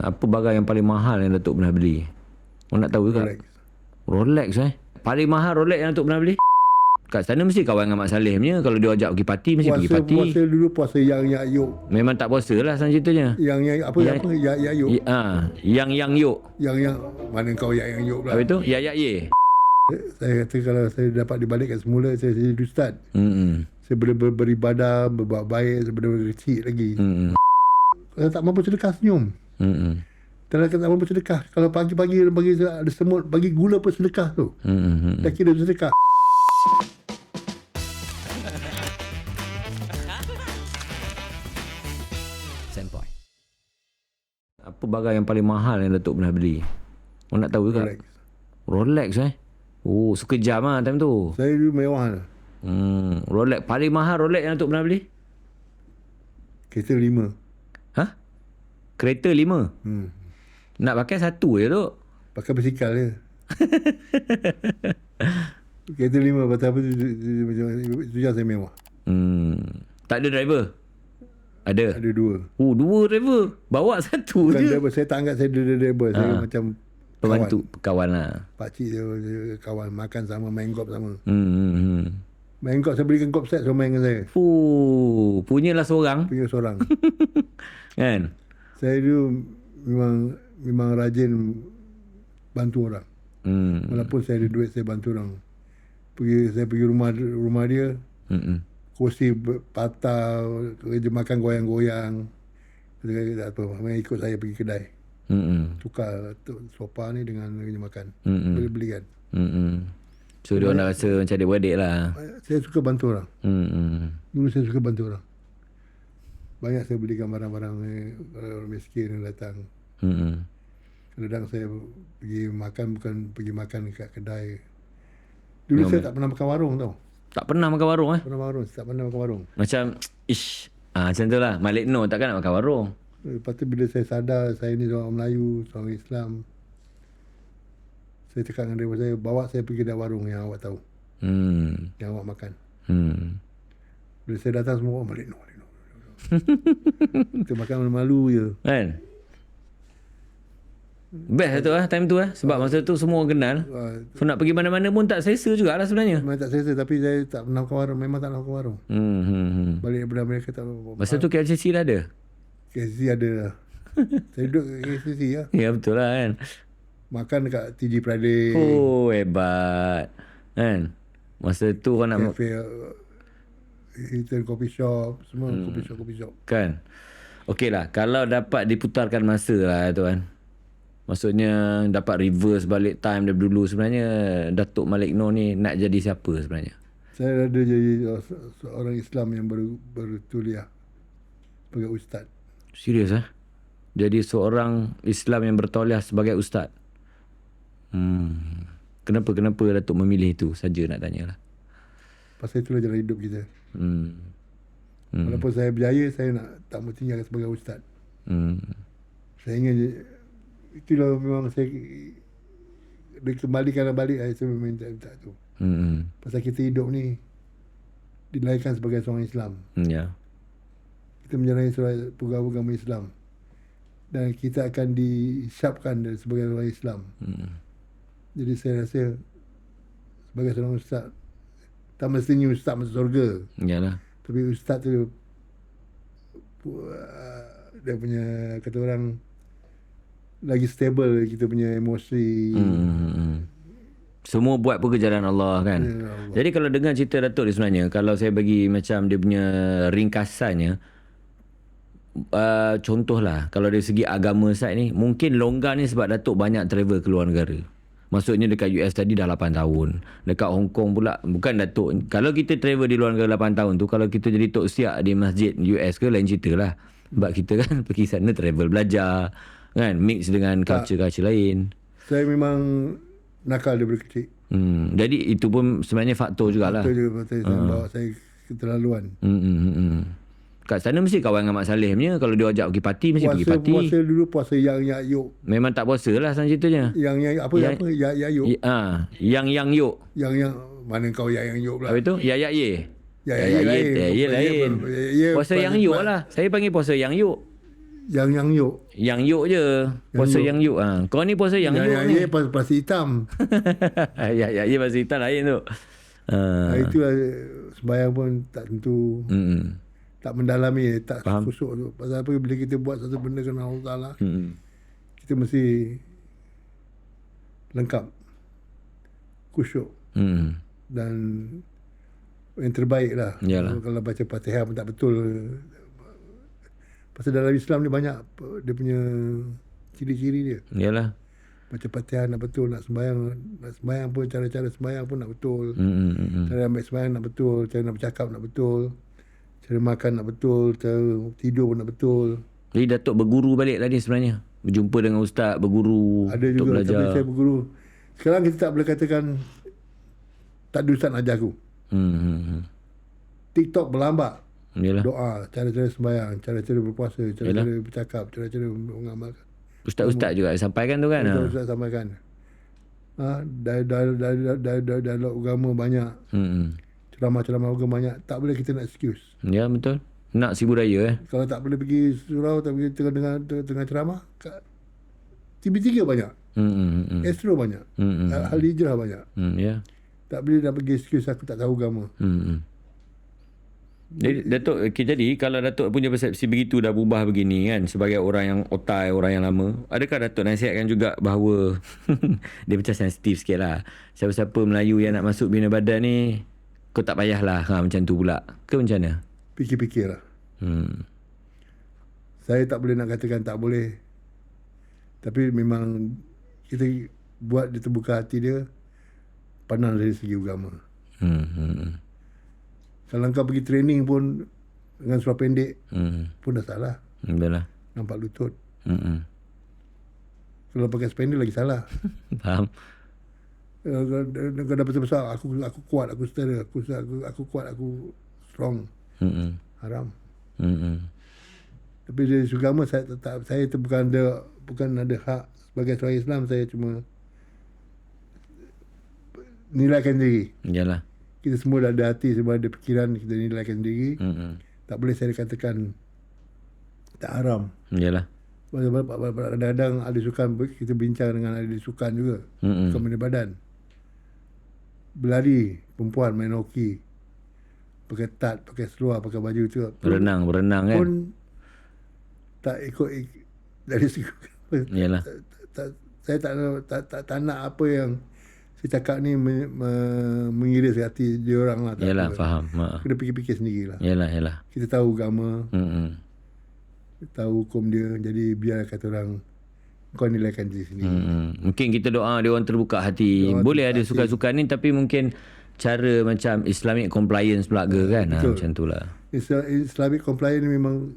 Apa barang yang paling mahal yang Datuk pernah beli? Orang nak tahu juga. Rolex. Rolex eh. Paling mahal Rolex yang Datuk pernah beli? Kat sana mesti kawan dengan Mak Saleh punya. Kalau dia ajak pergi parti, mesti pergi Puasa, parti. puasa dulu puasa yang yang yuk. Memang tak puasa lah senang ceritanya. Yang yang apa Yang- apa ya ya yuk. Ya, ah, yang yang yuk. Yang yang mana kau yang yang yuk pula. Habis tu, ya ya ye. Saya kata kalau saya dapat dibalikkan semula saya jadi ustaz. Hmm. Saya boleh ber, beribadah, berbuat baik sebenarnya kecil lagi. Hmm. Kalau tak mampu sedekah senyum. Hmm. Kalau tak mampu sedekah. Kalau pagi-pagi bagi ada semut, bagi gula pun sedekah tu. Hmm. Dah kira sedekah. Senpai. Apa barang yang paling mahal yang Datuk pernah beli? Orang nak tahu juga. Rolex. Rolex eh. Oh, sekejam ah time tu. Saya dulu mewah lah. Hmm, Rolex paling mahal Rolex yang Datuk pernah beli? Kereta lima. Ha? Kereta lima. Hmm. Nak pakai satu je tu. Pakai basikal je. Kereta lima pasal apa tu, tu, tu, macam itu yang saya mewah. Hmm. Tak ada driver? Ada. Ada dua. Oh, dua driver. Bawa satu Bukan je. driver, saya tak anggap saya ada driver. Saya Ah. macam Pembantu kawan lah. pakcik dia, kawan makan sama, main golf sama. Hmm, hmm, hmm. Main golf, saya belikan golf set, so main dengan saya. Fuh, punyalah seorang. Punya seorang. Kan? Saya dulu memang memang rajin bantu orang. Hmm. Walaupun saya ada duit, saya bantu orang. Pergi saya pergi rumah rumah dia, Hmm. kursi patah, kerja makan goyang-goyang. Dia kata, tak apa, main ikut saya pergi kedai. Hmm. Tukar tu, sofa ni dengan kerja makan. Hmm. Boleh belikan. Hmm. hmm. So, dia orang rasa macam adik-beradik lah. Saya suka bantu orang. Hmm. Dulu saya suka bantu orang. Banyak saya belikan barang-barang eh, orang miskin yang datang. Hmm. hmm. Kadang saya pergi makan bukan pergi makan dekat kedai. Dulu saya tak pernah makan warung tau. Tak pernah makan warung eh. Pernah warung, tak pernah makan warung. Macam, ish. Ah, macam tu lah. Malik no takkan nak makan warung. Lepas tu bila saya sadar saya ni seorang Melayu, seorang Islam. Saya cakap dengan dia saya bawa saya pergi kedai warung yang awak tahu. Hmm. Yang awak makan. Hmm. Bila saya datang semua orang no, balik no. Kita makan malu je. Kan? Best lah tu lah time tu lah. Sebab masa tu semua kenal. Uh, So nak pergi mana-mana pun tak selesa jugalah sebenarnya. memang tak selesa tapi saya tak pernah makan warung. Memang tak pernah makan warung. Hmm, hmm, hmm. Balik daripada Amerika tak Masa tu KLCC dah ada? KCC ada lah. saya duduk kat KCC lah. Ya betul lah kan. Makan dekat TG Friday. Oh hebat. Kan? Masa tu orang nak... Cafe uh, Hilton Coffee Shop. Semua hmm. coffee shop, coffee shop. Kan? Okey lah. Kalau dapat diputarkan masa lah tu kan. Maksudnya dapat reverse balik time dari dulu sebenarnya Datuk Malik Noor ni nak jadi siapa sebenarnya? Saya ada jadi se- seorang Islam yang baru baru tuliah sebagai ustaz. Serius ah? Jadi seorang Islam yang bertauliah sebagai ustaz. Hmm. Kenapa kenapa Datuk memilih itu saja nak tanyalah. Pasal itulah jalan hidup kita. Hmm. Hmm. Walaupun saya berjaya, saya nak tak mau tinggal sebagai ustaz. Hmm. Saya ingin itulah memang saya dia kembalikan balik saya memang minta, minta tu. Hmm. Pasal kita hidup ni dilahirkan sebagai seorang Islam. Hmm. Ya. Kita menjalani sebagai agama Islam. Dan kita akan disyapkan sebagai orang Islam. Hmm. Jadi saya rasa sebagai seorang ustaz tak mestinya ustaz masuk surga. Yalah. Tapi ustaz tu uh, dia punya kata orang lagi stable kita punya emosi. Hmm. Semua buat pekerjaan Allah kan. Ya Allah. Jadi kalau dengar cerita Datuk ni sebenarnya kalau saya bagi macam dia punya ringkasannya uh, contohlah kalau dari segi agama side ni mungkin longgar ni sebab Datuk banyak travel ke luar negara. Maksudnya dekat US tadi dah 8 tahun. Dekat Hong Kong pula bukan Datuk. Kalau kita travel di luar negara 8 tahun tu kalau kita jadi tok siap di masjid US ke lain cerita lah. Sebab kita kan pergi sana travel belajar kan mix dengan culture-culture lain. Saya memang nakal daripada kecil. Hmm. Jadi itu pun sebenarnya faktor jugalah. Itu juga pasal saya bawa saya keterlaluan. Hmm, hmm, hmm, hmm. Kat sana mesti kawan dengan Mak Saleh punya. Kalau dia ajak pergi parti, mesti pergi Puasa, parti. puasa dulu puasa yang yang yuk. Memang tak puasa lah senang ceritanya. Yang yang apa Yang- apa ya ya yuk. I, ah, yang yang yuk. Yang yang mana kau yang yang yuk pula. Habis tu, ya ya ye. Ya, ya ya, ye lain. Ya, ye lain. Puasa puasa yang yuk lah. Saya panggil puasa yang yuk. Yang yang yuk. Yang yuk je. Puasa yang yuk. Ha. Kau ni puasa yang Yang yuk yang ni. ye pas plastik hitam. ya, ya, ya pasal hitam lain tu. Ha. Ha. Itulah sembahyang pun tak tentu. Hmm. Tak mendalami, tak Faham. kusuk tu. Pasal apa bila kita buat satu benda kerana Allah Ta'ala, Hmm. kita mesti lengkap. Kusyuk. Hmm. Dan yang terbaik lah. Yalah. Kalau baca Fatihah pun tak betul. Pasal dalam Islam ni banyak dia punya ciri-ciri dia. Yalah. Baca Fatihah nak betul, nak sembahyang, nak sembahyang pun cara-cara sembahyang pun nak betul. Hmm. Cara ambil sembahyang nak betul, cara nak bercakap nak betul. Cara makan nak betul, cara tidur pun nak betul. Jadi Datuk berguru balik tadi sebenarnya. Berjumpa dengan ustaz, berguru Ada untuk juga belajar. tapi saya berguru. Sekarang kita tak boleh katakan tak ada ustaz nak ajar aku. Hmm. Hmm. hmm. TikTok berlambak. Yalah. Doa, cara-cara sembahyang, cara-cara berpuasa, cara-cara bercakap, cara-cara mengamalkan. Ustaz-ustaz juga sampaikan tu kan. Ustaz Ha. Ustaz sampaikan. Ha, dah dah dah dah dah dialog agama banyak, Hmm. Ceramah-ceramah agama banyak. Tak boleh kita nak excuse. Ya betul. Nak si budaya eh. Kalau tak boleh pergi surau, tak boleh tengah tengah tengah ceramah, kat TV3 banyak, Hmm. Hmm. Hmm. Astro banyak, Hmm. Hmm. Al Hijrah banyak. Hmm. Ya. Tak boleh nak pergi excuse aku tak tahu agama. Hmm. hmm. Jadi Datuk okay, jadi kalau Datuk punya persepsi begitu dah berubah begini kan sebagai orang yang otai, orang yang lama, adakah Datuk nasihatkan juga bahawa dia macam sensitif sikit lah. Siapa-siapa Melayu yang nak masuk bina badan ni kau tak payahlah ha, macam tu pula. Ke macam mana? Fikir-fikir lah. Hmm. Saya tak boleh nak katakan tak boleh. Tapi memang kita buat dia terbuka hati dia pandang dari segi agama. Hmm. Hmm. hmm. Kalau kau pergi training pun dengan seluar pendek Hmm. pun dah salah. Betul lah. Nampak lutut. Hmm. hmm. Kalau pakai spender lagi salah. Faham? Kau- dah besar-besar, aku aku kuat, aku setara, aku, aku, aku kuat, aku strong. Hmm. hmm. Haram. Hmm. hmm. Tapi dari segi agama saya tetap saya tu bukan ada bukan ada hak sebagai seorang Islam saya cuma nilaikan diri. Yalah. Kita semua dah ada hati, semua ada fikiran, kita nilaikan diri. Hmm. hmm. Tak boleh saya katakan tak haram. Yalah. Sebab kadang-kadang ahli sukan kita bincang dengan ahli sukan juga. Hmm. hmm. Sukan badan. Berlari, perempuan main hoki. Pakai tat, pakai seluar, pakai baju tu. Berenang, berenang kan? Pun tak ikut, dari segi Yalah. tak, tak, saya tak, tak, tak, tak nak apa yang saya cakap ni me, me, mengiris hati dia orang lah. Tak Yalah, apa. faham. Ha. Kena fikir-fikir sendiri lah. Yalah, yalah. Kita tahu agama, Hmm. hmm. tahu hukum dia. Jadi biar kata orang kau nilaikan diri sendiri. Hmm. hmm. Mungkin kita doa dia orang terbuka hati. Boleh ada suka-suka ni tapi mungkin cara macam Islamic compliance pula ke kan? Ha, macam tu lah. Isla- Islamic compliance memang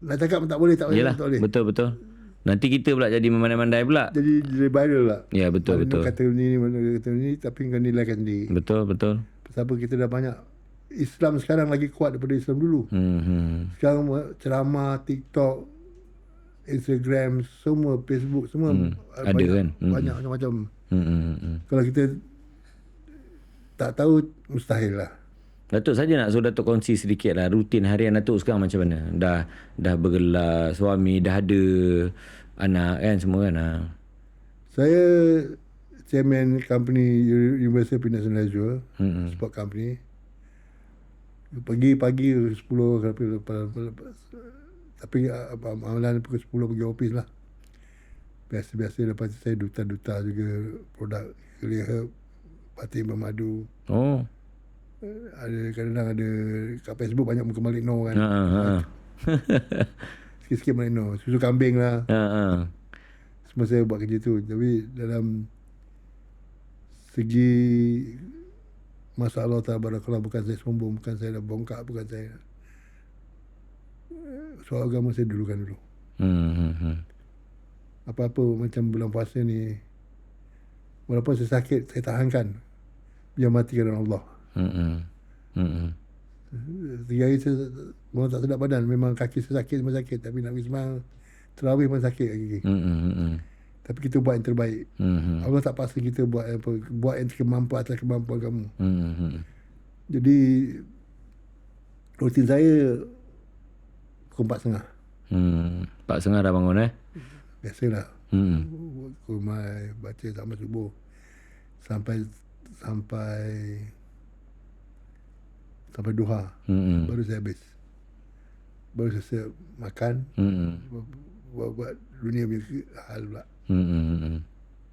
nak cakap pun tak boleh, tak boleh, Yalah, tak boleh. betul-betul. Nanti kita pula jadi memandai-mandai pula. Jadi jadi viral lah. Ya, betul, Mana betul. kata ni, mana kata ni, tapi kau nilaikan sendiri. Betul, betul. Apa kita dah banyak Islam sekarang lagi kuat daripada Islam dulu. Hmm. hmm. Sekarang ceramah, TikTok, Instagram, semua Facebook, semua Hmm, ada banyak, kan? Hmm. Banyak macam-macam. Hmm, hmm, hmm. Kalau kita tak tahu mustahil lah. Datuk saja nak suruh Datuk kongsi sedikit lah rutin harian Datuk sekarang macam mana? Dah dah bergelar suami, dah ada anak kan semua kan? Ha. Saya chairman company Universal Fitness and Leisure, Hmm. sport company. Pagi-pagi 10 tapi lepas, lepas, tapi uh, amalan pukul 10 pergi office lah. Biasa-biasa lepas tu saya duta-duta juga produk clear herb, pati bermadu. Oh. Ada kadang-kadang ada kat Facebook banyak muka Malik Noh kan. Ha ha ha. Sikit-sikit Malik Noh. Susu kambing lah. Ha ha. Semua saya buat kerja tu. Tapi dalam segi masalah Allah Ta'ala bukan saya sombong, bukan saya dah bongkak, bukan saya soal agama saya dulukan dulu. Hmm, hmm, hmm. Apa-apa macam bulan puasa ni walaupun saya sakit, saya tahankan. Biar mati kerana Allah. Hmm, hmm. Hmm, hmm. Tiga hari saya memang tak sedap badan. Memang kaki saya sakit, memang sakit. Tapi nak pergi semayang, terawih pun sakit kaki. Hmm, hmm, hmm, hmm. Tapi kita buat yang terbaik. Hmm, hmm. Allah tak paksa kita buat apa, buat yang kemampuan atas kemampuan kamu. Hmm, hmm. Jadi rutin saya pukul empat setengah. Hmm. Pak Sengah dah bangun eh? Biasalah. Hmm. Kumai baca sampai subuh. Sampai sampai sampai duha. Hmm. Baru saya habis. Baru saya makan. Hmm. Buat, buat dunia punya hal pula. Hmm. Hmm.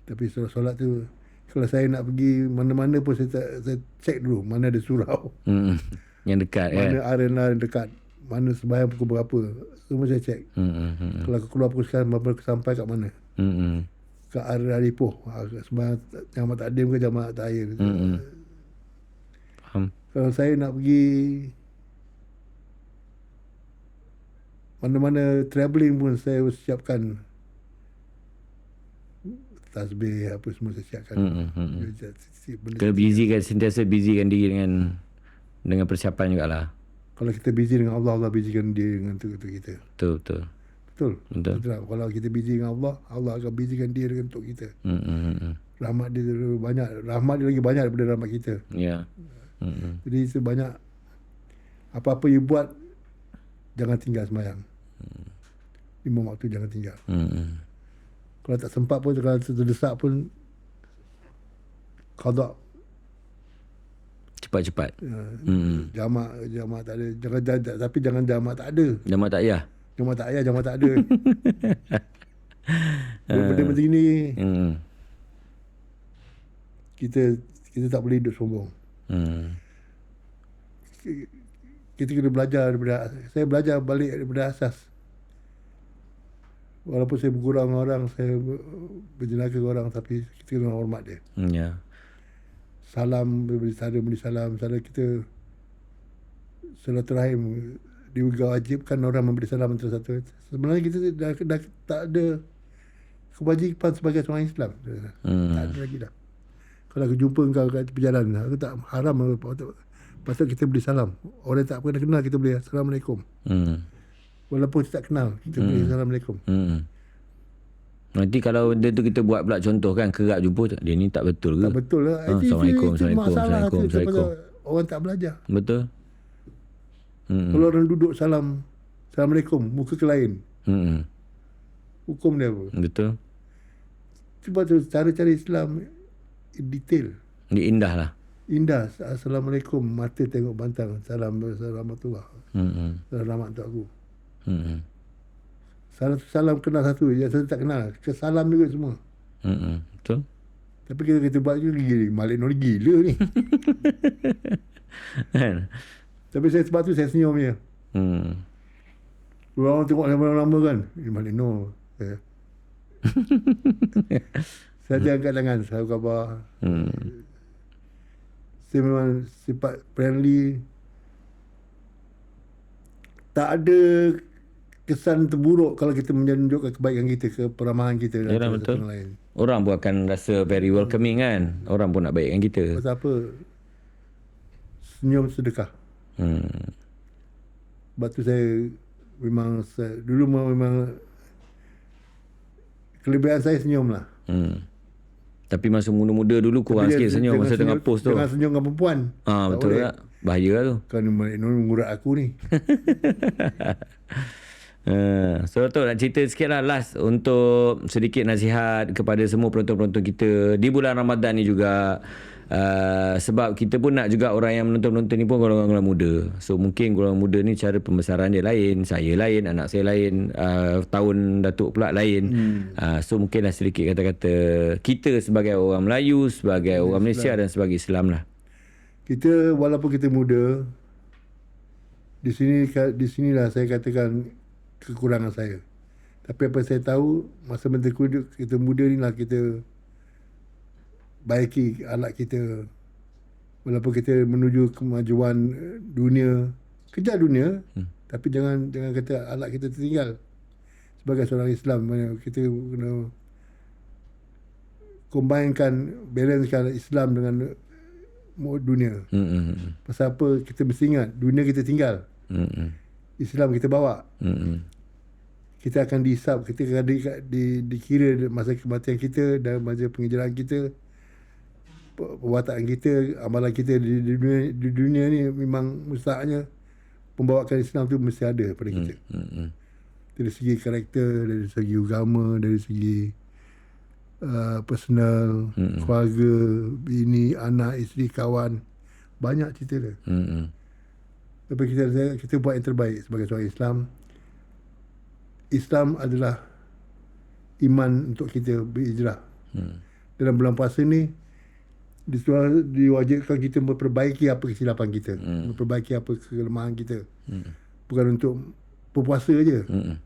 Tapi solat-solat tu kalau saya nak pergi mana-mana pun saya, tak- saya cek dulu mana ada surau. Hmm. Yang dekat kan? Mana arena yang dekat. Mana sembahyang pukul berapa. Semua saya cek. Hmm. Hmm. Kalau aku keluar pukul sekarang baru sampai kat mana. Hmm. Kat arena Alipoh. Ha, Sembahyang jamak takdim ke jamak takhir. Hmm. Faham? Kalau saya nak pergi mana-mana travelling pun saya siapkan tasbih apa semua saya siapkan. Hmm. Hmm. Benda Kena busy kan sentiasa busy kan diri dengan dengan persiapan jugalah. Kalau kita busy dengan Allah, Allah busykan dia dengan untuk, untuk kita. Betul betul. Betul? Betul. Betul? Kalau kita busy dengan Allah, Allah akan busykan dia dengan untuk kita. Hmm. Hmm. hmm. Rahmat dia tu banyak. Rahmat dia lagi banyak daripada rahmat kita. Ya. Hmm. Jadi sebanyak apa-apa you buat, jangan tinggal semayang. Lima waktu jangan tinggal. Hmm. Kalau tak sempat pun, kalau terdesak pun, qada Cepat-cepat. uh, Hmm. jamak jamak tak ada jangan, jangan tapi jangan jamak tak ada Jamak tak ya? jamak tak payah jamak tak ada benda penting ni Hmm. kita kita tak boleh hidup sombong Hmm. kita kena belajar daripada saya belajar balik daripada asas walaupun saya bergurau dengan orang saya ber- berjenaka dengan orang tapi kita kena hormat dia Hmm, Ya. Salam beri salam beri salam. Salam kita silaturahim. Diwajibkan orang memberi salam antara satu. Sebenarnya kita dah, dah tak ada kewajipan sebagai seorang Islam. Hmm. tak ada lagi dah. Kalau aku jumpa kau kat tepi jalan aku tak haram patut kita beri salam. Orang tak pernah kenal kita boleh Assalamualaikum. Hmm. walaupun kita tak kenal kita boleh Assalamualaikum. Hmm. Nanti kalau benda tu kita buat pula contoh kan kerap jumpa dia ni tak betul ke? tak betul lah Ah, Itu- Assalamualaikum, itu Assalamualaikum, masalah Assalamualaikum, tu Assalamualaikum. orang tak belajar Betul? Hmm. Kalau orang duduk salam Assalamualaikum Muka ke lain Hmm. Hukum dia apa Betul. Cuba tu cara-cara Islam Detail Dia indah lah. Indah Assalamualaikum Mata tengok bantang Salam Assalamualaikum Hmm. Salam rahmat untuk aku Hmm. Salam, salam kenal satu Yang satu tak kenal Kesalam juga semua Hmm. Betul? Tapi kita, kita buat juga gila Malik Nur gila ni Kan? Tapi saya sebab tu saya senyum je Hmm. Orang tengok lama-lama kan Eh Malik Nur saya. saya dia angkat tangan Saya khabar Hmm. Saya memang sifat friendly Tak ada kesan terburuk kalau kita menunjukkan kebaikan kita, keperamahan kita dan Yalah, betul. sama lain. Orang pun akan rasa very welcoming kan. Orang pun nak baikkan kita. Pasal apa? Senyum sedekah. Hmm. Sebab tu saya memang saya, dulu memang, kelebihan saya senyum lah. Hmm. Tapi masa muda-muda dulu kurang sikit senyum masa tengah post tu. Jangan senyum dengan perempuan. Ah betul boleh. tak? Bahaya lah tu. Kan Nur mengurat aku ni. Uh, so tu nak cerita sikit lah last untuk sedikit nasihat kepada semua penonton-penonton kita di bulan Ramadan ni juga. Uh, sebab kita pun nak juga orang yang menonton-menonton ni pun golongan-golongan muda. So mungkin golongan muda ni cara pembesaran dia lain saya lain anak saya lain uh, tahun Datuk pula lain. Hmm. uh, so mungkinlah sedikit kata-kata kita sebagai orang Melayu sebagai orang Malaysia dan sebagai Islam lah. Kita walaupun kita muda di sini di sinilah saya katakan kekurangan saya. Tapi apa saya tahu masa menteri kuda kita muda ni lah kita baiki alat kita walaupun kita menuju kemajuan eh, dunia kejar dunia hmm. tapi jangan jangan kata alat kita tertinggal sebagai seorang Islam mana kita kena combinekan balancekan Islam dengan eh, dunia hmm. pasal apa kita mesti ingat dunia kita tinggal Hmm. Islam kita bawa Hmm. kita akan dihisap kita akan di, di, dikira masa kematian kita dan masa pengejaran kita pe- perbuatan kita amalan kita di, di dunia di dunia ni memang mustahaknya pembawakan Islam tu mesti ada pada kita. Hmm. Hmm. Dari segi karakter, dari segi agama, dari segi uh, personal, Mm-mm. keluarga, bini, anak, isteri, kawan. Banyak cerita dia. Hmm. Tapi kita kita buat yang terbaik sebagai seorang Islam. Islam adalah iman untuk kita berhijrah. Hmm. Dalam bulan puasa ni disuruh diwajibkan kita memperbaiki apa kesilapan kita, Hmm. memperbaiki apa kelemahan kita. Hmm. Bukan untuk berpuasa aja, Hmm.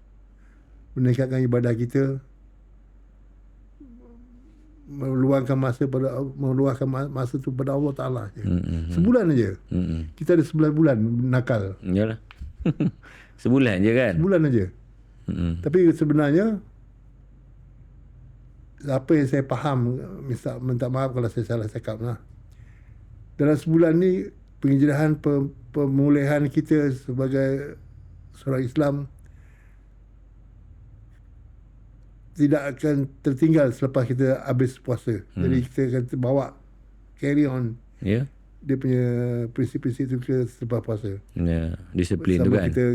meningkatkan ibadah kita, meluangkan masa pada meluangkan ma- masa tu pada Allah Taala je. Hmm. Sebulan aja. Hmm. Kita ada 11 bulan nakal. Yalah. Sebulan je kan? Sebulan aja. Hmm. Tapi sebenarnya apa yang saya faham minta minta maaf kalau saya salah cakap lah. Dalam sebulan ni penghijrahan pe, pemulihan kita sebagai seorang Islam tidak akan tertinggal selepas kita habis puasa. Hmm. Jadi kita akan bawa carry on Ya. dia punya prinsip-prinsip itu ke selepas puasa. Ya, disiplin tu Sama kan. kita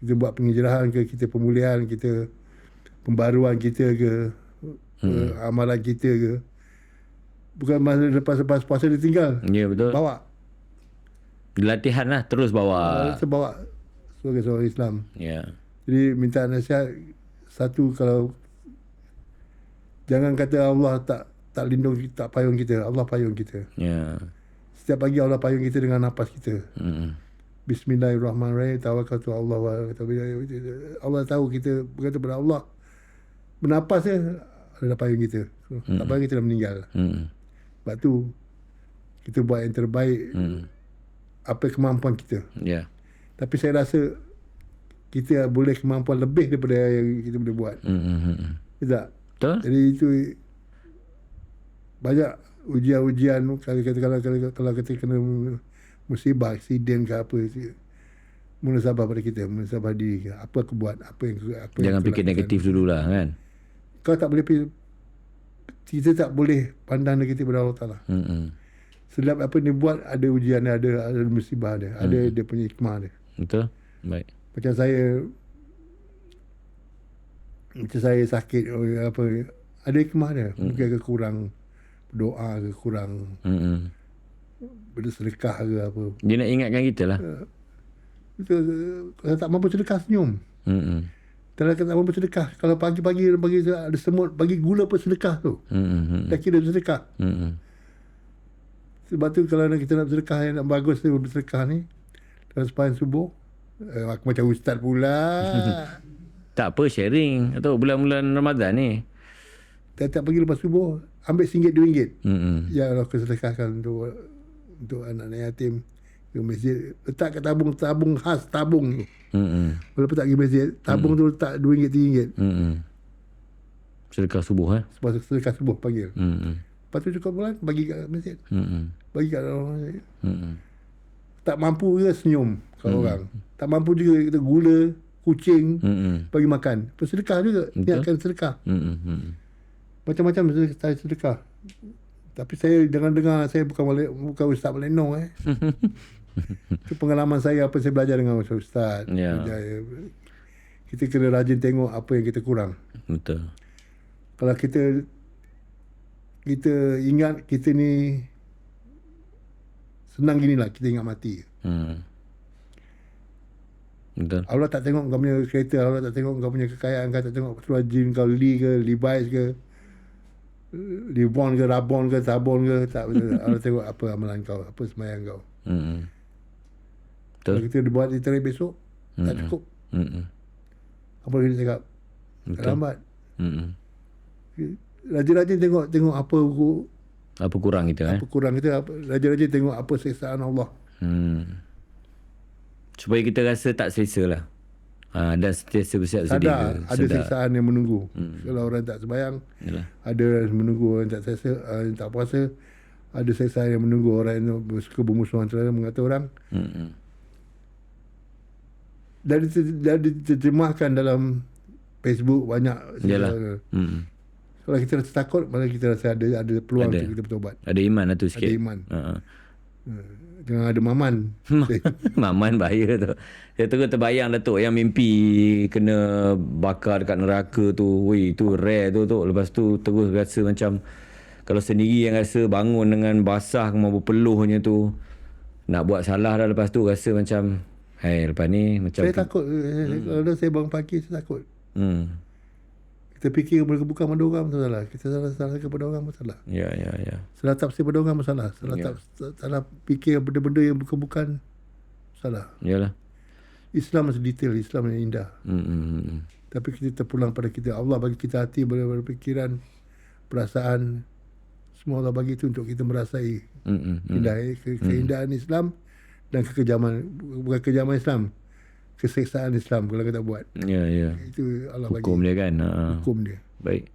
kita buat penghijrahan ke kita pemulihan kita pembaruan kita ke hmm. uh, amalan kita ke bukan masa lepas-lepas puasa dia tinggal Ya betul. bawa Latihan lah terus bawa. kita bawa sebagai seorang Islam Ya. jadi minta nasihat satu kalau jangan kata Allah tak tak lindung tak payung kita Allah payung kita Ya. setiap pagi Allah payung kita dengan nafas kita Hmm. Bismillahirrahmanirrahim. Tawakkaltu Allah wa Allah tahu kita berkata kepada Allah. Bernapas je ada payung kita. Tak payah kita dah meninggal. Hmm. Sebab tu kita buat yang terbaik Hmm. apa kemampuan kita. Ya. Tapi saya rasa kita boleh kemampuan lebih daripada yang kita boleh buat. Hmm. Hmm. Hmm. Betul? Jadi itu banyak ujian-ujian kalau kata kalau kalau, kalau kita kena musibah, aksiden ke apa munasabah pada kita, munasabah diri ke. Apa aku buat, apa yang apa yang Jangan aku fikir lakukan. negatif dululah kan. Kau tak boleh kita tak boleh pandang negatif pada Allah Taala. Hmm. hmm. Setiap apa dia buat ada ujian dia, ada ada musibah dia, ada dia punya hikmah dia. Betul? Baik. Macam saya macam saya sakit oh, apa ada hikmah dia. Mungkin ke kurang doa ke kurang Hmm. hmm. bersedekah ke apa. Dia nak ingatkan kita lah. Kita kalau tak mampu sedekah senyum. Hmm. hmm. Kalau tak mampu sedekah, kalau pagi-pagi bagi ada semut, bagi gula pun sedekah tu. Hmm. hmm, hmm. Dah kira sedekah. Hmm. hmm. Sebab tu kalau nak kita nak bersedekah yang nak bagus tu ni dalam subuh eh, aku macam ustaz pula. Tak apa sharing atau bulan-bulan Ramadan ni. Tiap-tiap pagi lepas subuh ambil RM1 RM2. Hmm. hmm. Ya Allah aku sedekahkan untuk untuk anak-anak yatim ke masjid. Letak kat tabung tabung khas tabung tu. Hmm. hmm. Walaupun tak pergi masjid, tabung tu letak RM2 RM3. Hmm. hmm. Sedekah subuh eh. Sebab sedekah subuh. Hmm. hmm. Lepas tu cukup bulan bagi kat masjid. Hmm. hmm. Bagi kat orang masjid. Hmm. hmm. Tak mampu ke senyum kalau orang. Tak mampu juga kita gula, kucing, hmm. bagi makan. Bersedekah juga. Niatkan sedekah. Hmm. Macam-macam saya sedekah. Tapi saya jangan dengar saya bukan balik, bukan ustaz balik no eh. Itu pengalaman saya apa saya belajar dengan ustaz. Ya. Belajar, kita kena rajin tengok apa yang kita kurang. Betul. Kalau kita kita ingat kita ni senang gini lah kita ingat mati. Hmm. Betul. Allah tak tengok kau punya kereta, Allah tak tengok kau punya kekayaan, kau tak tengok seluar jin kau Lee ke, Levi's ke, Livon ke, Rabon ke, Sabon ke, tak betul. Allah tengok apa amalan kau, apa semayang kau. Hmm. Kalau Betul. kita dia buat literary besok, tak cukup. Hmm. Apa kita cakap? Betul. Lambat. Hmm. Rajin-rajin tengok tengok apa Apa kurang kita eh? apa kurang kita, apa, rajin-rajin tengok apa siksaan Allah. Hmm. Supaya kita rasa tak selesa lah. Ha, dan sentiasa bersiap sedia. Sadar ada siksaan yang menunggu. Kalau orang tak sembahyang, Yalah. ada yang menunggu orang tak selesa, uh, yang tak puasa, ada siksaan yang menunggu orang yang suka bermusuhan antara mengata orang. Hmm. Dan, dan diterjemahkan dalam Facebook banyak. Yalah. siksaan. Hmm. Kalau kita rasa takut, malah kita rasa ada ada peluang Ada. untuk kita bertobat. Ada iman lah tu sikit. Ada iman. Ha. Uh, jangan ada maman. Maman bahaya tu. Saya terus terbayang Datuk yang mimpi kena bakar dekat neraka tu. Weh, tu rare tu tu. Lepas tu terus rasa macam kalau sendiri yang rasa bangun dengan basah mau berpeluhnya tu. Nak buat salah dah lepas tu rasa macam Hai, lepas ni macam saya takut. Hmm. Kalau saya bangun pagi, saya takut. Hmm. Kita fikir bukan pada orang pun salah. Kita salah salah kepada orang pun salah. Ya, ya, ya. Salah tafsir pada orang pun salah. Salah Ya. yeah. salah fikir benda-benda yang bukan-bukan salah. Yalah. Islam masih detail, Islam yang indah. Hmm, hmm, hmm. Tapi kita terpulang pada kita. Allah bagi kita hati ber- berfikiran, perasaan. Semua Allah bagi itu untuk kita merasai Hmm, hmm, hmm. indah, eh, ke, keindahan Islam dan kekejaman bukan kekejaman Islam, keseksaan Islam kalau kita buat. Ya, ya. Itu Allah Hukum bagi dia kan. Ha. hukum dia. Baik.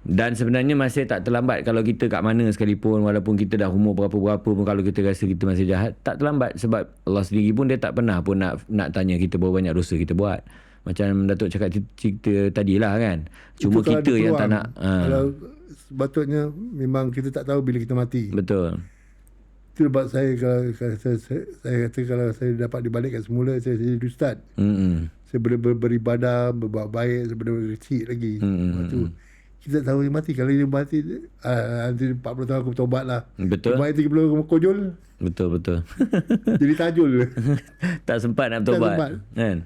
Dan sebenarnya masih tak terlambat kalau kita kat mana sekalipun walaupun kita dah umur berapa-berapa pun kalau kita rasa kita masih jahat tak terlambat sebab Allah sendiri pun dia tak pernah pun nak nak tanya kita berapa banyak dosa kita buat. Macam Datuk cakap cerita tadilah kan. Cuma Itu kita yang tak nak. Ha, Kalau sepatutnya memang kita tak tahu bila kita mati. betul. Itu sebab saya kalau, kalau saya, saya, saya kata kalau saya dapat dibalikkan semula saya jadi ustaz. Hmm. Saya boleh ber, beribadah, berbuat baik daripada kecil lagi. Hmm, tu kita tak tahu dia mati. Kalau dia mati, uh, nanti 40 tahun aku bertobat lah. Betul. Baik 30 aku kojol, Betul betul. jadi tajul. tak sempat nak bertobat. sempat. Kan?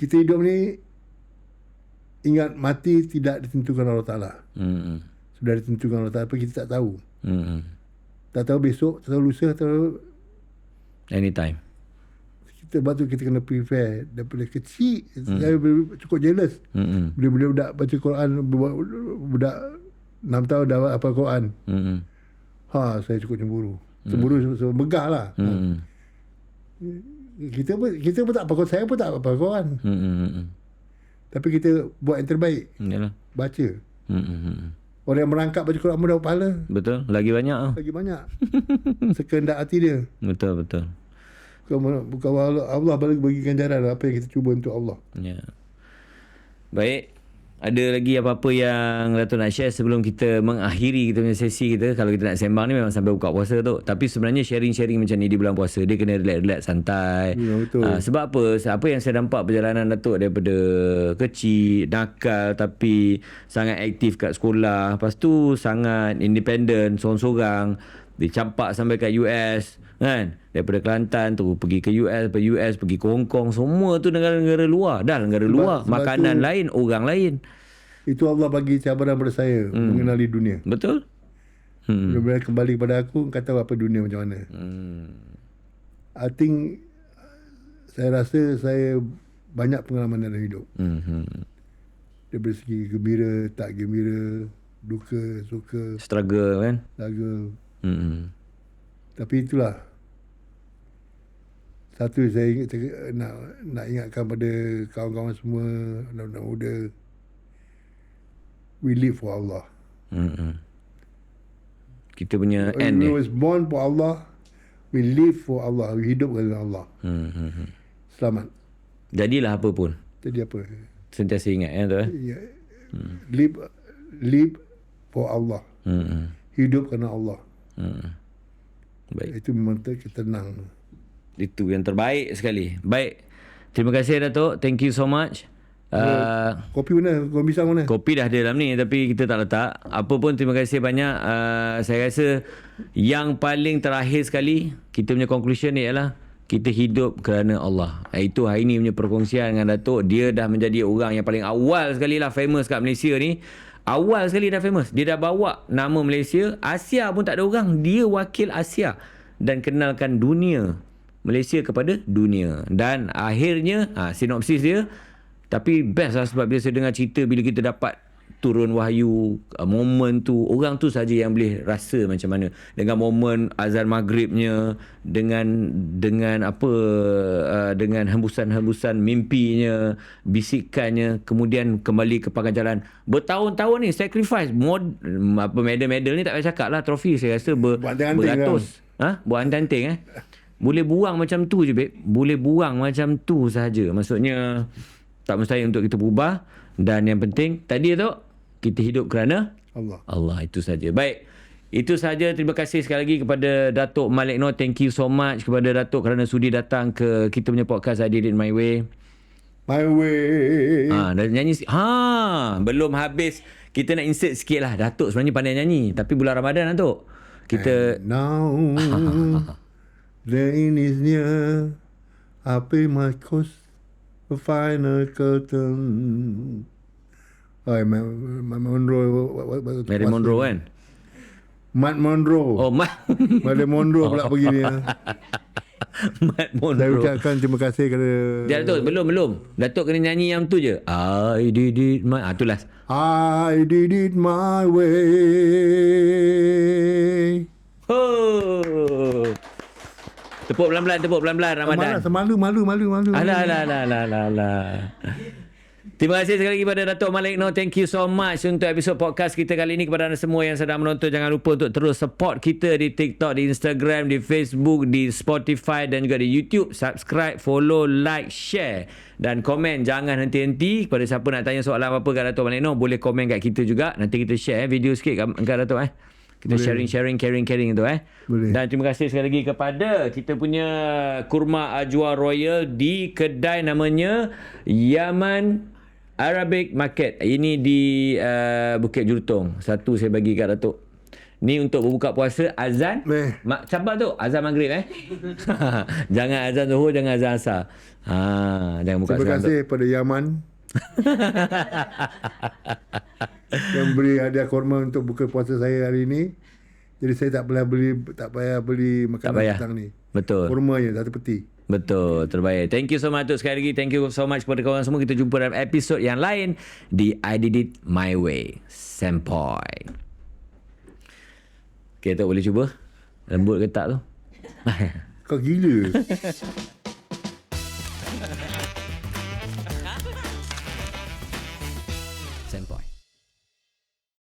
kita hidup ni, ingat mati tidak ditentukan Allah Ta'ala. Hmm. Sudah ditentukan Allah Ta'ala, tapi kita tak tahu. Hmm. Tak tahu besok, tak tahu lusa, tak tahu Anytime. kita sebab tu kita kena prepare daripada kecil hmm. saya cukup jealous Hmm. bila budak baca Quran budak, budak 6 tahun dah hafal Quran Hmm. ha saya cukup cemburu cemburu hmm. sebab megah lah Hmm. kita pun kita pun tak hafal saya pun tak hafal Quran Hmm. Hmm. tapi kita buat yang terbaik Yalah. baca Hmm. Orang yang merangkap Quran pun dapat pahala Betul. Lagi banyak lagi banyak sekehendak hati dia Betul betul. bukan, bukan Allah, Allah bagi ganjaran apa yang kita cuba untuk Allah Ya. Baik. Ada lagi apa-apa yang Dato' nak share sebelum kita mengakhiri kita punya sesi kita. Kalau kita nak sembang ni memang sampai buka puasa tu. Tapi sebenarnya sharing-sharing macam ni di bulan puasa. Dia kena relax-relax santai. Ya, betul. Ah, sebab apa? Apa yang saya nampak perjalanan Datuk daripada kecil, nakal tapi sangat aktif kat sekolah. Lepas tu sangat independent, sorang-sorang. Dia campak sampai kat US kan. Daripada Kelantan tu pergi ke US, pergi US, pergi ke Hong Kong. Semua tu negara-negara luar. Dah negara luar. sebab Makanan tu- lain, orang lain. itu Allah bagi cabaran pada saya hmm. mengenali dunia Betul? Hmm. Bila kembali kepada aku, kau tahu apa dunia macam mana. Hmm. I think saya rasa saya banyak pengalaman dalam hidup. Hmm. Daripada segi gembira, tak gembira, duka, suka, Struggle kan? laga. Hmm. Tapi itulah. Satu saya ingat, nak nak ingatkan pada kawan-kawan semua, anak-anak muda. We live for Allah. Hmm. hmm. Kita punya We end dia. was born for Allah. We live for Allah. We hidup kerana Allah. Hmm. Hmm. hmm. Selamat. Jadilah apa pun. Jadi apa? Sentiasa ingat ya tu eh. Ya, live live for Allah. Hmm. hmm. Hidup kerana Allah. Hmm. Baik. Itu memang kita tenang. Itu yang terbaik sekali. Baik. Terima kasih Datuk. Thank you so much. Uh, Kopi mana? Kau pisang mana? kopi dah ada dalam ni tapi kita tak letak. Apa pun terima kasih banyak. Uh, saya rasa yang paling terakhir sekali kita punya conclusion ni ialah kita hidup kerana Allah. Ah, Itu hari ni punya perkongsian dengan Datuk. Dia dah menjadi orang yang paling awal sekali lah famous kat Malaysia ni. Awal sekali dah famous. Dia dah bawa nama Malaysia. Asia pun tak ada orang. Dia wakil Asia. Dan kenalkan dunia. Malaysia kepada dunia. Dan akhirnya, ha, sinopsis dia, tapi best lah sebab bila saya dengar cerita bila kita dapat turun wahyu uh, momen tu orang tu saja yang boleh rasa macam mana. Dengan momen azan maghribnya dengan dengan apa uh, dengan hembusan-hembusan mimpinya bisikannya kemudian kembali ke pangkal jalan. Bertahun-tahun ni sacrifice. Mod, apa medal-medal ni tak payah cakap lah trofi saya rasa ber, Buat beratus. ha? Buat anting eh boleh buang macam tu je babe boleh buang macam tu saja maksudnya tak mustahil untuk kita berubah dan yang penting tadi tu kita hidup kerana Allah. Allah itu saja baik Itu sahaja. Terima kasih sekali lagi kepada Datuk Malik Noor. Thank you so much kepada Datuk kerana sudi datang ke kita punya podcast I Did It My Way. My way. Ha, dan nyanyi si- Ha, belum habis. Kita nak insert sikit lah. Datuk sebenarnya pandai nyanyi. Tapi bulan Ramadan Datuk. Kita Now end is near. I pay my cost. The final curtain. Oh, my, my Monroe. What, what, what, Mary Monroe kan? Matt Monroe. Oh, Mat, Marilyn Monroe pula pergi dia. Mat Saya Monroe. ucapkan terima kasih kepada Datuk, belum, belum. Datuk kena nyanyi yang tu je. I did it my... Ah, tu last. I did it my way. Oh. Tepuk pelan-pelan, tepuk pelan-pelan Ramadan. Malas, malu, malu, malu, malu. Alah, alah, alah, alah, alah, alah. Terima kasih sekali lagi kepada Datuk Malik Noor. Thank you so much untuk episod podcast kita kali ini. Kepada anda semua yang sedang menonton, jangan lupa untuk terus support kita di TikTok, di Instagram, di Facebook, di Spotify dan juga di YouTube. Subscribe, follow, like, share dan komen. Jangan henti-henti. Kepada siapa nak tanya soalan apa-apa kat Datuk Malik Noor, boleh komen kat kita juga. Nanti kita share eh, video sikit kat, kat Datuk eh. Kita sharing, sharing, caring, caring tu eh. Boleh. Dan terima kasih sekali lagi kepada kita punya kurma Ajwa Royal di kedai namanya Yaman Arabic Market. Ini di uh, Bukit Jurutong. Satu saya bagi kat Datuk. Ni untuk berbuka puasa azan. Mak sabar tu azan maghrib eh. jangan azan zuhur, jangan azan asar. Ha, jangan buka Terima kasih pada Yaman. Yang beri hadiah korma untuk buka puasa saya hari ini. Jadi saya tak payah beli tak payah beli makanan Tak payah. petang ni. Betul. Korma je satu peti. Betul, terbaik. Thank you so much sekali lagi. Thank you so much kepada kawan semua. Kita jumpa dalam episod yang lain di I Did It My Way. Sempoy. Okay, Tok boleh cuba? Lembut ke tak tu? Kau gila.